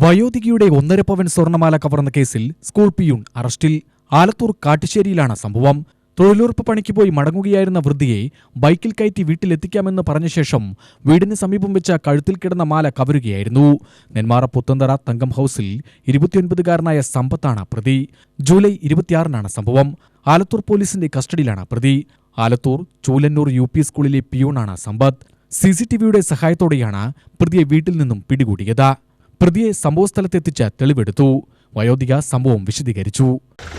വയോധികയുടെ ഒന്നര പവൻ സ്വർണമാല കവർന്ന കേസിൽ സ്കൂൾ പിയൂൺ അറസ്റ്റിൽ ആലത്തൂർ കാട്ടുശ്ശേരിയിലാണ് സംഭവം. തൊഴിലുറപ്പ് പണിക്ക് പോയി മടങ്ങുകയായിരുന്ന വൃദ്ധിയെ ബൈക്കിൽ കയറ്റി വീട്ടിലെത്തിക്കാമെന്ന് പറഞ്ഞ ശേഷം വീടിന് സമീപം വെച്ച കഴുത്തിൽ കിടന്ന മാല കവരുകയായിരുന്നു. നെന്മാറ പുത്തന്തറ തങ്കം ഹൌസിൽ ഇരുപത്തിയൊൻപതുകാരനായ സമ്പത്താണ് പ്രതി. ജൂലൈ ഇരുപത്തിയാറിനാണ് സംഭവം. ആലത്തൂർ പോലീസിന്റെ കസ്റ്റഡിയിലാണ് പ്രതി. ആലത്തൂർ ചൂലന്നൂർ യു പി സ്കൂളിലെ പിയൂണാണ് സമ്പത്ത്. സിസിടിവിയുടെ സഹായത്തോടെയാണ് പ്രതിയെ വീട്ടിൽ നിന്നും പിടികൂടിയത്. പ്രതിയെ സംഭവസ്ഥലത്തെത്തിച്ച് തെളിവെടുത്തു. വയോധിക സംഭവം വിശദീകരിച്ചു.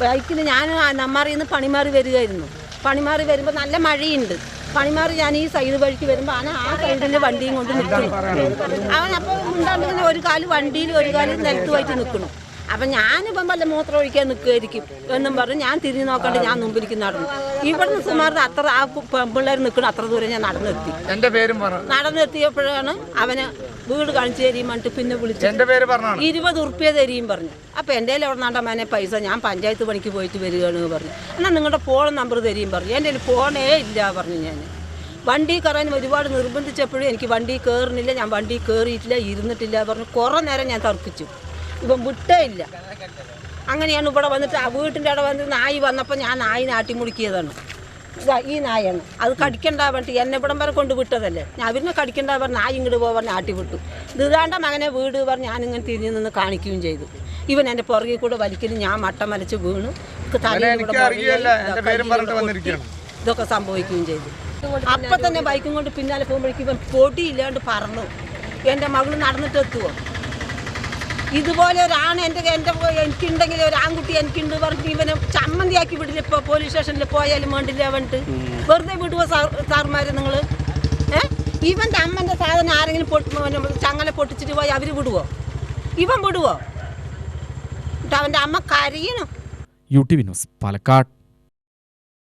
ബൈക്കിൽ ഞാൻ നമ്മാറിൽ നിന്ന് പണിമാറി വരികയായിരുന്നു. പണിമാറി വരുമ്പോൾ നല്ല മഴയുണ്ട്. പണിമാറി ഞാൻ ഈ സൈഡ് വഴിക്ക് വരുമ്പോൾ ആണ് ആ സൈഡിന്റെ വണ്ടിയും കൊണ്ട് നിൽക്കുന്നു അവൻ അപ്പോൾ ഉണ്ടാകുന്ന ഒരു കാൽ വണ്ടിയിൽ ഒരു കാൽ നിലത്തുമായിട്ട് നിൽക്കണം അപ്പം ഞാനിപ്പം വല്ല മൂത്രം ഒഴിക്കാൻ നിൽക്കുമായിരിക്കും എന്നും പറഞ്ഞ് ഞാൻ തിരിഞ്ഞു നോക്കാണ്ട് ഞാൻ മുമ്പിലേക്ക് നടന്നു. ഇവിടുന്ന് സുമാർ അത്ര ആ പെൺപിള്ളേർ നിൽക്കണം അത്ര ദൂരം ഞാൻ നടന്നെത്തി. എന്റെ പേരും പറ. നടന്നെത്തിയപ്പോഴാണ് അവന് വീട് കാണിച്ചു തരികയും പറഞ്ഞിട്ട് പിന്നെ വിളിച്ചു എന്റെ പേര് പറഞ്ഞാണ് ഇരുപത് ഉറുപ്പ്യ തരീം പറഞ്ഞു. അപ്പോൾ എന്റെ കയ്യിൽ എവിടെ നിന്നാണ്ട പൈസ? ഞാൻ പഞ്ചായത്ത് പണിക്ക് പോയിട്ട് വരികയാണ് പറഞ്ഞു. എന്നാൽ നിങ്ങളുടെ ഫോൺ നമ്പർ തരീം പറഞ്ഞു. എന്റെ കയ്യിൽ ഫോണേ ഇല്ല പറഞ്ഞു ഞാൻ വണ്ടി കയറാൻ ഒരുപാട് നിർബന്ധിച്ചപ്പോഴും എനിക്ക് വണ്ടി കയറുന്നില്ല ഞാൻ വണ്ടി കയറിയിട്ടില്ല ഇരുന്നിട്ടില്ല പറഞ്ഞു. കുറേ നേരം ഞാൻ തർക്കിച്ചു. ഇപ്പം വിട്ടേ ഇല്ല. അങ്ങനെയാണ് ഇവിടെ വന്നിട്ട് ആ വീട്ടിന്റെ അവിടെ വന്ന് നായി വന്നപ്പോൾ ഞാൻ നായിനെ ആട്ടിമുടിക്കിയതാണ്. ഇതാ ഈ നായാണ്. അത് കടിക്കണ്ട പറഞ്ഞിട്ട് എന്നെ ഇവിടം വരെ കൊണ്ട് വിട്ടതല്ലേ? ഞാൻ അവരിനെ കടിക്കണ്ട പറഞ്ഞ് നായ ഇങ്ങോട്ട് പോകാൻ ആട്ടി വിട്ടു. ഇത് ഇതാണ്ട മകനെ വീട് പറഞ്ഞ് ഞാനിങ്ങനെ തിരിഞ്ഞു നിന്ന് കാണിക്കുകയും ചെയ്തു. ഇവൻ എന്റെ പുറകിൽ കൂടെ വലിക്കലും ഞാൻ മട്ട മലച്ച് വീണു. ഇതൊക്കെ സംഭവിക്കുകയും ചെയ്തു. അപ്പം തന്നെ ബൈക്കും കൊണ്ട് പിന്നാലെ പോകുമ്പോഴേക്കും ഇവൻ പൊടിയില്ലാണ്ട് പറഞ്ഞു എന്റെ മകൾ നടന്നിട്ട് എത്തുവോ ഇതുപോലെ ഒരാണ് എന്റെ എന്റെ എനിക്കുണ്ടെങ്കിൽ ഒരു ആൺകുട്ടി എനിക്കുണ്ട് പറഞ്ഞിട്ട് ഇവനെ ചമ്മന്തിയാക്കി വിടില്ല. ഇപ്പോൾ പോലീസ് സ്റ്റേഷനിൽ പോയാലും വേണ്ടില്ല വേണ്ടിട്ട് വെറുതെ വിടുവോ സാർ സാർമാരെ നിങ്ങൾ? ഏ? ഇവന്റെ അമ്മന്റെ സാധനം ആരെങ്കിലും പൊട്ടി ചങ്ങല പൊട്ടിച്ചിട്ട് പോയി അവർ വിടുവോ? ഇവൻ വിടുവോ? എന്നിട്ട് അവന്റെ അമ്മ കരയണം. U T V news Palakkad.